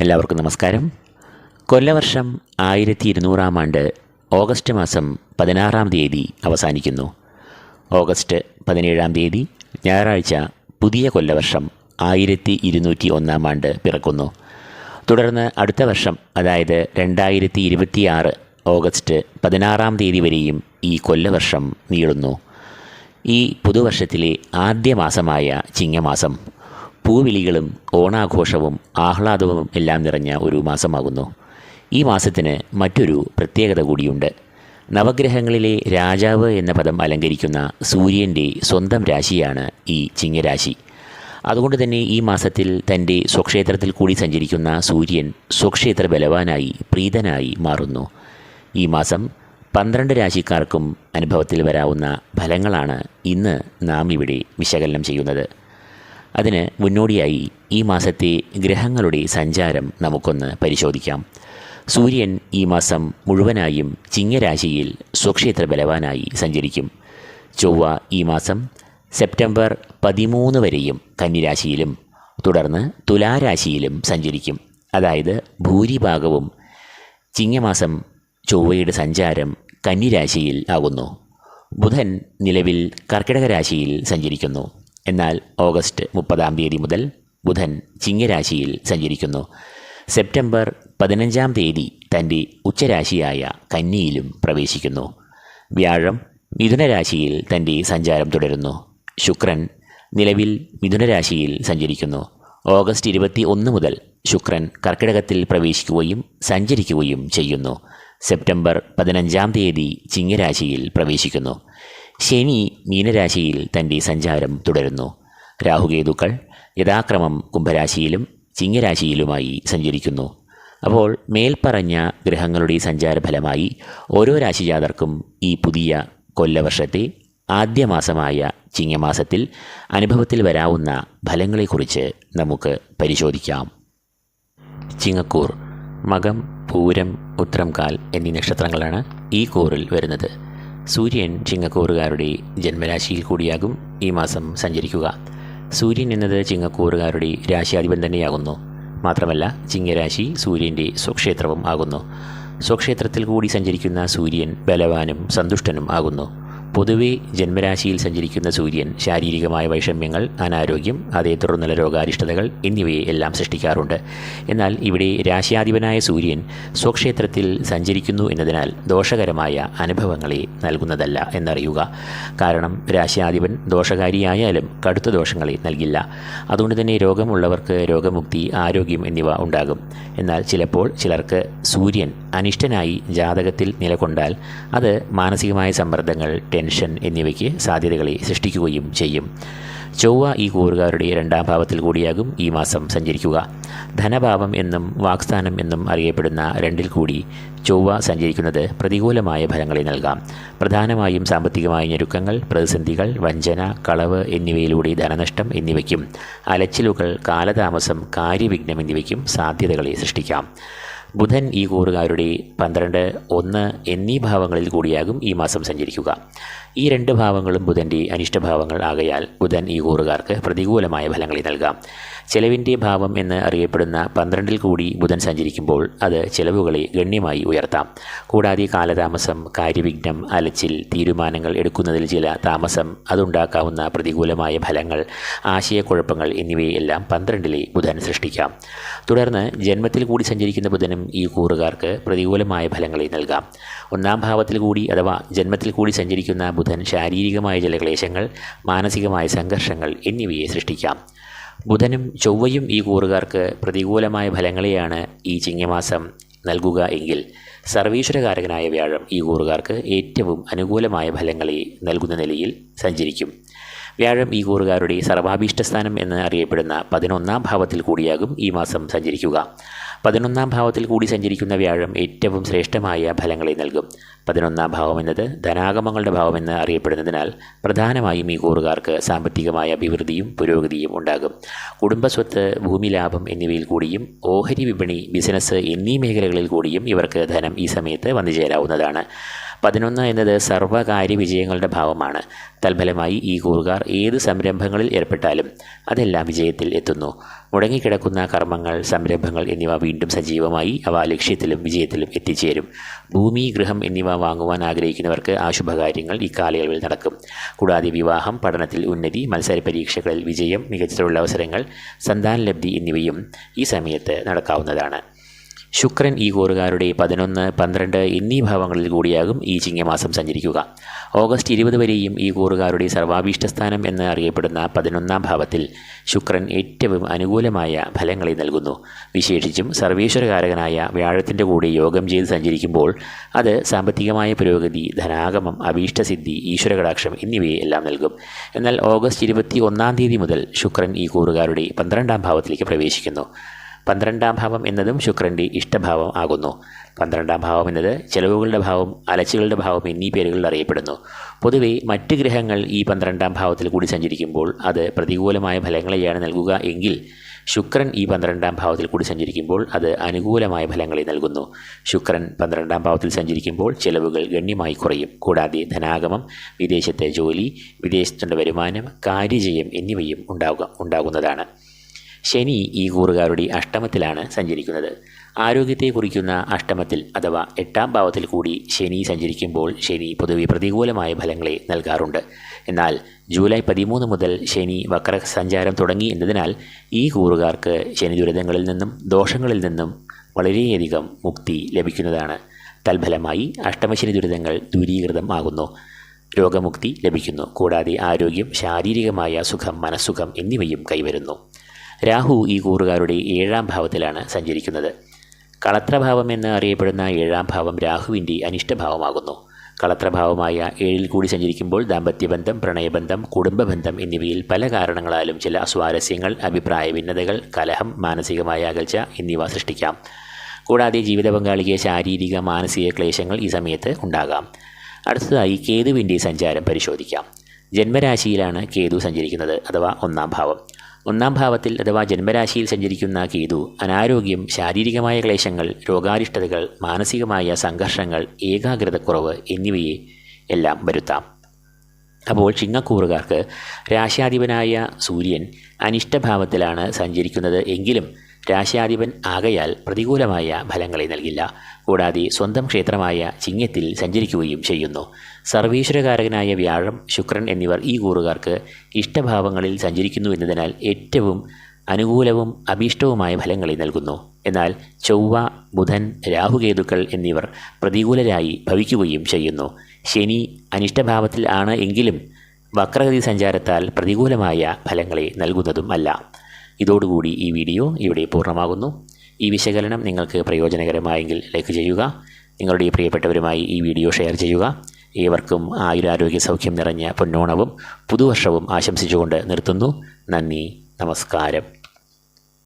എല്ലാവർക്കും നമസ്കാരം. കൊല്ലവർഷം ആയിരത്തി ഇരുന്നൂറാം ആണ്ട് ഓഗസ്റ്റ് മാസം പതിനാറാം തീയതി അവസാനിക്കുന്നു. ഓഗസ്റ്റ് പതിനേഴാം തീയതി ഞായറാഴ്ച പുതിയ കൊല്ലവർഷം ആയിരത്തി ഇരുന്നൂറ്റി ഒന്നാം ആണ്ട് പിറക്കുന്നു. തുടർന്ന് അടുത്ത വർഷം അതായത് രണ്ടായിരത്തി ഇരുപത്തിയാറ് ഓഗസ്റ്റ് പതിനാറാം തീയതി വരെയും ഈ കൊല്ലവർഷം നീളുന്നു. ഈ പുതുവർഷത്തിലെ ആദ്യ മാസമായ ചിങ്ങമാസം പൂവിളികളും ഓണാഘോഷവും ആഹ്ലാദവും എല്ലാം നിറഞ്ഞ ഒരു മാസമാകുന്നു. ഈ മാസത്തിന് മറ്റൊരു പ്രത്യേകത കൂടിയുണ്ട്. നവഗ്രഹങ്ങളിലെ രാജാവ് എന്ന പദം അലങ്കരിക്കുന്ന സൂര്യന്റെ സ്വന്തം രാശിയാണ് ഈ ചിങ്ങരാശി. അതുകൊണ്ട് തന്നെ ഈ മാസത്തിൽ തന്റെ സ്വക്ഷേത്രത്തിൽ കൂടി സഞ്ചരിക്കുന്ന സൂര്യൻ സ്വക്ഷേത്ര ബലവാനായി പ്രീതനായി മാറുന്നു. ഈ മാസം പന്ത്രണ്ട് രാശിക്കാർക്കും അനുഭവത്തിൽ വരാവുന്ന ഫലങ്ങളാണ് ഇന്ന് നാം ഇവിടെ വിശകലനം ചെയ്യുന്നത്. അതിന് മുന്നോടിയായി ഈ മാസത്തെ ഗ്രഹങ്ങളുടെ സഞ്ചാരം നമുക്കൊന്ന് പരിശോധിക്കാം. സൂര്യൻ ഈ മാസം മുഴുവനായും ചിങ്ങരാശിയിൽ സ്വക്ഷേത്ര ബലവാനായി സഞ്ചരിക്കും. ചൊവ്വ ഈ മാസം സെപ്റ്റംബർ പതിമൂന്ന് വരെയും കന്നിരാശിയിലും തുടർന്ന് തുലാരാശിയിലും സഞ്ചരിക്കും. അതായത് ഭൂരിഭാഗവും ചിങ്ങമാസം ചൊവ്വയുടെ സഞ്ചാരം കന്നിരാശിയിൽ ആകുന്നു. ബുധൻ നിലവിൽ കർക്കിടക രാശിയിൽ സഞ്ചരിക്കുന്നു. എന്നാൽ ഓഗസ്റ്റ് മുപ്പതാം തീയതി മുതൽ ബുധൻ ചിങ്ങരാശിയിൽ സഞ്ചരിക്കുന്നു. സെപ്റ്റംബർ പതിനഞ്ചാം തീയതി തന്റെ ഉച്ചരാശിയായ കന്നിയിലും പ്രവേശിക്കുന്നു. വ്യാഴം മിഥുനരാശിയിൽ തന്റെ സഞ്ചാരം തുടരുന്നു. ശുക്രൻ നിലവിൽ മിഥുനരാശിയിൽ സഞ്ചരിക്കുന്നു. ഓഗസ്റ്റ് ഇരുപത്തി ഒന്ന് മുതൽ ശുക്രൻ കർക്കിടകത്തിൽ പ്രവേശിക്കുകയും സഞ്ചരിക്കുകയും ചെയ്യുന്നു. സെപ്റ്റംബർ പതിനഞ്ചാം തീയതി ചിങ്ങരാശിയിൽ പ്രവേശിക്കുന്നു. ശനി മീനരാശിയിൽ തന്റെ സഞ്ചാരം തുടരുന്നു. രാഹുകേതുക്കൾ യഥാക്രമം കുംഭരാശിയിലും ചിങ്ങരാശിയിലുമായി സഞ്ചരിക്കുന്നു. അപ്പോൾ മേൽപ്പറഞ്ഞ ഗ്രഹങ്ങളുടെ സഞ്ചാരഫലമായി ഓരോ രാശിജാതർക്കും ഈ പുതിയ കൊല്ലവർഷത്തെ ആദ്യ മാസമായ ചിങ്ങമാസത്തിൽ അനുഭവത്തിൽ വരാവുന്ന ഫലങ്ങളെക്കുറിച്ച് നമുക്ക് പരിശോധിക്കാം. ചിങ്ങക്കൂർ മകം പൂരം ഉത്രംകാൽ എന്നീ നക്ഷത്രങ്ങളാണ് ഈ കൂറിൽ വരുന്നത്. സൂര്യൻ ചിങ്ങക്കൂറുകാരുടെ ജന്മരാശിയിൽ കൂടിയാകും ഈ മാസം സഞ്ചരിക്കുക. സൂര്യൻ എന്നത് ചിങ്ങക്കൂറുകാരുടെ രാശിയാധിപൻ തന്നെയാകുന്നു. മാത്രമല്ല ചിങ്ങരാശി സൂര്യന്റെ സ്വക്ഷേത്രവും ആകുന്നു. സ്വക്ഷേത്രത്തിൽ കൂടി സഞ്ചരിക്കുന്ന സൂര്യൻ ബലവാനും സന്തുഷ്ടനും ആകുന്നു. പൊതുവെ ജന്മരാശിയിൽ സഞ്ചരിക്കുന്ന സൂര്യൻ ശാരീരികമായ വൈഷമ്യങ്ങൾ അനാരോഗ്യം അതേ തുടർന്നുള്ള രോഗാരിഷ്ടതകൾ എന്നിവയെ എല്ലാം സൃഷ്ടിക്കാറുണ്ട്. എന്നാൽ ഇവിടെ രാശിയാധിപനായ സൂര്യൻ സ്വക്ഷേത്രത്തിൽ സഞ്ചരിക്കുന്നു എന്നതിനാൽ ദോഷകരമായ അനുഭവങ്ങളെ നൽകുന്നതല്ല എന്നറിയുക. കാരണം രാശിയാധിപൻ ദോഷകാരിയായാലും കടുത്ത ദോഷങ്ങളെ നൽകില്ല. അതുകൊണ്ട് തന്നെ രോഗമുള്ളവർക്ക് രോഗമുക്തി ആരോഗ്യം എന്നിവ ഉണ്ടാകും. എന്നാൽ ചിലപ്പോൾ ചിലർക്ക് സൂര്യൻ അനിഷ്ടനായി ജാതകത്തിൽ നിലകൊണ്ടാൽ അത് മാനസികമായ സമ്മർദ്ദങ്ങൾ ടെൻഷൻ എന്നിവയ്ക്ക് സാധ്യതകളെ സൃഷ്ടിക്കുകയും ചെയ്യും. ചൊവ്വ ഈ കൂറുകാരുടെ രണ്ടാം ഭാവത്തിൽ കൂടിയാകും ഈ മാസം സഞ്ചരിക്കുക. ധനഭാവം എന്നും വാക്സ്ഥാനം എന്നും അറിയപ്പെടുന്ന രണ്ടിൽ കൂടി ചൊവ്വ സഞ്ചരിക്കുന്നത് പ്രതികൂലമായ ഫലങ്ങളെ നൽകാം. പ്രധാനമായും സാമ്പത്തികമായ ഞെരുക്കങ്ങൾ പ്രതിസന്ധികൾ വഞ്ചന കളവ് എന്നിവയിലൂടെ ധനനഷ്ടം എന്നിവയ്ക്കും അലച്ചിലുകൾ കാലതാമസം കാര്യവിഘ്നം എന്നിവയ്ക്കും സാധ്യതകളെ സൃഷ്ടിക്കാം. ബുധൻ ഈ കൂറുകാരുടെ പന്ത്രണ്ട് ഒന്ന് എന്നീ ഭാവങ്ങളിൽ കൂടിയാകും ഈ മാസം സഞ്ചരിക്കുക. ഈ രണ്ട് ഭാവങ്ങളും ബുധന്റെ അനിഷ്ടഭാവങ്ങൾ ആകയാൽ ബുധൻ ഈ കൂറുകാർക്ക് പ്രതികൂലമായ ഫലങ്ങളെ നൽകാം. ചെലവിന്റെ ഭാവം എന്ന് അറിയപ്പെടുന്ന പന്ത്രണ്ടിൽ കൂടി ബുധൻ സഞ്ചരിക്കുമ്പോൾ അത് ചെലവുകളെ ഗണ്യമായി ഉയർത്താം. കൂടാതെ കാലതാമസം കാര്യവിഘ്നം അലച്ചിൽ തീരുമാനങ്ങൾ എടുക്കുന്നതിൽ ചില താമസം അതുണ്ടാക്കാവുന്ന പ്രതികൂലമായ ഫലങ്ങൾ ആശയക്കുഴപ്പങ്ങൾ എന്നിവയെല്ലാം പന്ത്രണ്ടിലെ ബുധൻ സൃഷ്ടിക്കാം. തുടർന്ന് ജന്മത്തിൽ കൂടി സഞ്ചരിക്കുന്ന ബുധനും ഈ കൂറുകാർക്ക് പ്രതികൂലമായ ഫലങ്ങളെ നൽകാം. ഒന്നാം ഭാവത്തിൽ കൂടി അഥവാ ജന്മത്തിൽ കൂടി സഞ്ചരിക്കുന്ന ബുധൻ ശാരീരികമായ ചില ക്ലേശങ്ങൾ മാനസികമായ സംഘർഷങ്ങൾ എന്നിവയെ സൃഷ്ടിക്കാം. ബുധനും ചൊവ്വയും ഈ കൂറുകാർക്ക് പ്രതികൂലമായ ഫലങ്ങളെയാണ് ഈ ചിങ്ങമാസം നൽകുക എങ്കിൽ സർവീശ്വരകാരകനായ വ്യാഴം ഈ കൂറുകാർക്ക് ഏറ്റവും അനുകൂലമായ ഫലങ്ങളെ നൽകുന്ന നിലയിൽ സഞ്ചരിക്കും. വ്യാഴം ഈ കൂറുകാരുടെ സർവാഭീഷ്ടസ്ഥാനം എന്ന് അറിയപ്പെടുന്ന പതിനൊന്നാം ഭാവത്തിൽ കൂടിയാകും ഈ മാസം സഞ്ചരിക്കുക. പതിനൊന്നാം ഭാവത്തിൽ കൂടി സഞ്ചരിക്കുന്ന വ്യാഴം ഏറ്റവും ശ്രേഷ്ഠമായ ഫലങ്ങളെ നൽകും. പതിനൊന്നാം ഭാവം എന്നത് ധനാഗമങ്ങളുടെ ഭാവമെന്ന് അറിയപ്പെടുന്നതിനാൽ പ്രധാനമായും ഈ കൂറുകാർക്ക് സാമ്പത്തികമായ അഭിവൃദ്ധിയും പുരോഗതിയും ഉണ്ടാകും. കുടുംബസ്വത്ത് ഭൂമി ലാഭം എന്നിവയിൽ കൂടിയും ഓഹരി വിപണി ബിസിനസ് എന്നീ മേഖലകളിൽ കൂടിയും ഇവർക്ക് ധനം ഈ സമയത്ത് വന്നു ചേരാവുന്നതാണ് പതിനൊന്ന് എന്നത് സർവകാര്യ വിജയങ്ങളുടെ ഭാവമാണ്. തൽഫലമായി ഈ കൂറുകാർ ഏത് സംരംഭങ്ങളിൽ ഏർപ്പെട്ടാലും അതെല്ലാം വിജയത്തിൽ എത്തുന്നു. മുടങ്ങിക്കിടക്കുന്ന കർമ്മങ്ങൾ സംരംഭങ്ങൾ എന്നിവ വീണ്ടും സജീവമായി അവ ലക്ഷ്യത്തിലും വിജയത്തിലും എത്തിച്ചേരും. ഭൂമി ഗൃഹം എന്നിവ വാങ്ങുവാൻ ആഗ്രഹിക്കുന്നവർക്ക് ആ ശുഭകാര്യങ്ങൾ ഇക്കാലയളവിൽ നടക്കും. കൂടാതെ വിവാഹം പഠനത്തിൽ ഉന്നതി മത്സര പരീക്ഷകളിൽ വിജയം മികച്ച തൊഴിലവസരങ്ങൾ സന്താനലബ്ധി എന്നിവയും ഈ സമയത്ത് നടക്കാവുന്നതാണ്. ശുക്രൻ ഈ കൂറുകാരുടെ പതിനൊന്ന് പന്ത്രണ്ട് എന്നീ ഭാവങ്ങളിൽ കൂടിയാകും ഈ ചിങ്ങമാസം സഞ്ചരിക്കുക. ഓഗസ്റ്റ് ഇരുപത് വരെയും ഈ കൂറുകാരുടെ സർവാഭീഷ്ടസ്ഥാനം എന്ന് അറിയപ്പെടുന്ന പതിനൊന്നാം ഭാവത്തിൽ ശുക്രൻ ഏറ്റവും അനുകൂലമായ ഫലങ്ങളെ നൽകുന്നു. വിശേഷിച്ചും സർവേശ്വരകാരകനായ വ്യാഴത്തിന്റെ കൂടെ യോഗം ചെയ്ത് സഞ്ചരിക്കുമ്പോൾ അത് സാമ്പത്തികമായ പുരോഗതി ധനാഗമം അഭീഷ്ടസിദ്ധി ഈശ്വരകടാക്ഷം എന്നിവയെ എല്ലാം നൽകും. എന്നാൽ ഓഗസ്റ്റ് ഇരുപത്തി ഒന്നാം തീയതി മുതൽ ശുക്രൻ ഈ കൂറുകാരുടെ പന്ത്രണ്ടാം ഭാവത്തിലേക്ക് പ്രവേശിക്കുന്നു. പന്ത്രണ്ടാം ഭാവം എന്നതും ശുക്രന്റെ ഇഷ്ടഭാവം ആകുന്നു. പന്ത്രണ്ടാം ഭാവം എന്നത് ചെലവുകളുടെ ഭാവം അലച്ചുകളുടെ ഭാവം എന്നീ പേരുകളിൽ അറിയപ്പെടുന്നു. പൊതുവെ മറ്റ് ഗ്രഹങ്ങൾ ഈ പന്ത്രണ്ടാം ഭാവത്തിൽ കൂടി സഞ്ചരിക്കുമ്പോൾ അത് പ്രതികൂലമായ ഫലങ്ങളെയാണ് നൽകുക എങ്കിൽ ശുക്രൻ ഈ പന്ത്രണ്ടാം ഭാവത്തിൽ കൂടി സഞ്ചരിക്കുമ്പോൾ അത് അനുകൂലമായ ഫലങ്ങളെ നൽകുന്നു. ശുക്രൻ പന്ത്രണ്ടാം ഭാവത്തിൽ സഞ്ചരിക്കുമ്പോൾ ചെലവുകൾ ഗണ്യമായി കുറയും. കൂടാതെ ധനാഗമം വിദേശത്തെ ജോലി വിദേശത്തുള്ള വരുമാനം കാര്യജയം എന്നിവയും ഉണ്ടാകുക ഉണ്ടാകുന്നതാണ്. ശനി ഈ കൂറുകാരുടെ അഷ്ടമത്തിലാണ് സഞ്ചരിക്കുന്നത്. ആരോഗ്യത്തെ കുറിക്കുന്ന അഷ്ടമത്തിൽ അഥവാ എട്ടാം ഭാവത്തിൽ കൂടി ശനി സഞ്ചരിക്കുമ്പോൾ ശനി പൊതുവെ പ്രതികൂലമായ ഫലങ്ങളെ നൽകാറുണ്ട്. എന്നാൽ ജൂലൈ പതിമൂന്ന് മുതൽ ശനി വക്ര സഞ്ചാരം തുടങ്ങി എന്നതിനാൽ ഈ കൂറുകാർക്ക് ശനി ദുരിതങ്ങളിൽ നിന്നും ദോഷങ്ങളിൽ നിന്നും വളരെയധികം മുക്തി ലഭിക്കുന്നതാണ്. തൽഫലമായി അഷ്ടമശനി ദുരിതങ്ങൾ ദൂരീകൃതം ആകുന്നു. രോഗമുക്തി ലഭിക്കുന്നു. കൂടാതെ ആരോഗ്യം ശാരീരികമായ സുഖം മനസ്സുഖം എന്നിവയും കൈവരുന്നു. രാഹു ഈ കൂറുകാരുടെ ഏഴാം ഭാവത്തിലാണ് സഞ്ചരിക്കുന്നത്. കളത്രഭാവം എന്ന് അറിയപ്പെടുന്ന ഏഴാം ഭാവം രാഹുവിന്റെ അനിഷ്ടഭാവമാകുന്നു. കളത്രഭാവമായ ഏഴിൽ കൂടി സഞ്ചരിക്കുമ്പോൾ ദാമ്പത്യബന്ധം പ്രണയബന്ധം കുടുംബബന്ധം എന്നിവയിൽ പല കാരണങ്ങളാലും ചില സ്വാരസ്യങ്ങൾ അഭിപ്രായ ഭിന്നതകൾ കലഹം മാനസികമായ അകൽച്ച എന്നിവ സൃഷ്ടിക്കാം. കൂടാതെ ജീവിത പങ്കാളിക്ക് ശാരീരിക മാനസിക ക്ലേശങ്ങൾ ഈ സമയത്ത് ഉണ്ടാകാം. അടുത്തതായി കേതുവിന്റെ സഞ്ചാരം പരിശോധിക്കാം. ജന്മരാശിയിലാണ് കേതു സഞ്ചരിക്കുന്നത് അഥവാ ഒന്നാം ഭാവം. ഒന്നാം ഭാവത്തിൽ അഥവാ ജന്മരാശിയിൽ സഞ്ചരിക്കുന്ന കേതു അനാരോഗ്യം ശാരീരികമായ ക്ലേശങ്ങൾ രോഗാരിഷ്ടതകൾ മാനസികമായ സംഘർഷങ്ങൾ ഏകാഗ്രതക്കുറവ് എന്നിവയെ എല്ലാം വരുത്താം. അപ്പോൾ ചിങ്ങക്കൂറുകാർക്ക് രാശ്യാധിപനായ സൂര്യൻ അനിഷ്ടഭാവത്തിലാണ് സഞ്ചരിക്കുന്നത് എങ്കിലും രാശ്യാധിപൻ ആകയാൽ പ്രതികൂലമായ ഫലങ്ങളെ നൽകില്ല. കൂടാതെ സ്വന്തം ക്ഷേത്രമായ ചിങ്ങത്തിൽ സഞ്ചരിക്കുകയും ചെയ്യുന്നു. സർവീശ്വരകാരകനായ വ്യാഴം ശുക്രൻ എന്നിവർ ഈ കൂറുകാർക്ക് ഇഷ്ടഭാവങ്ങളിൽ സഞ്ചരിക്കുന്നു എന്നതിനാൽ ഏറ്റവും അനുകൂലവും അഭീഷ്ടവുമായ ഫലങ്ങളെ നൽകുന്നു. എന്നാൽ ചൊവ്വ ബുധൻ രാഹുകേതുക്കൾ എന്നിവർ പ്രതികൂലരായി ഭവിക്കുകയും ചെയ്യുന്നു. ശനി അനിഷ്ടഭാവത്തിൽ ആണ് എങ്കിലും വക്രഗതി സഞ്ചാരത്താൽ പ്രതികൂലമായ ഫലങ്ങളെ നൽകുന്നതും അല്ല ഇതോടുകൂടി ഈ വീഡിയോ ഇവിടെ പൂർണമാകുന്നു. ഈ വിശകലനം നിങ്ങൾക്ക് പ്രയോജനകരമായെങ്കിൽ ലൈക്ക് ചെയ്യുക. നിങ്ങളുടെ പ്രിയപ്പെട്ടവരുമായി ഈ വീഡിയോ ഷെയർ ചെയ്യുക. ഏവർക്കും ആയുരാരോഗ്യ സൗഖ്യം നിറഞ്ഞ പൊന്നോണവും പുതുവർഷവും ആശംസിച്ചുകൊണ്ട് നിർത്തുന്നു. നന്ദി നമസ്കാരം.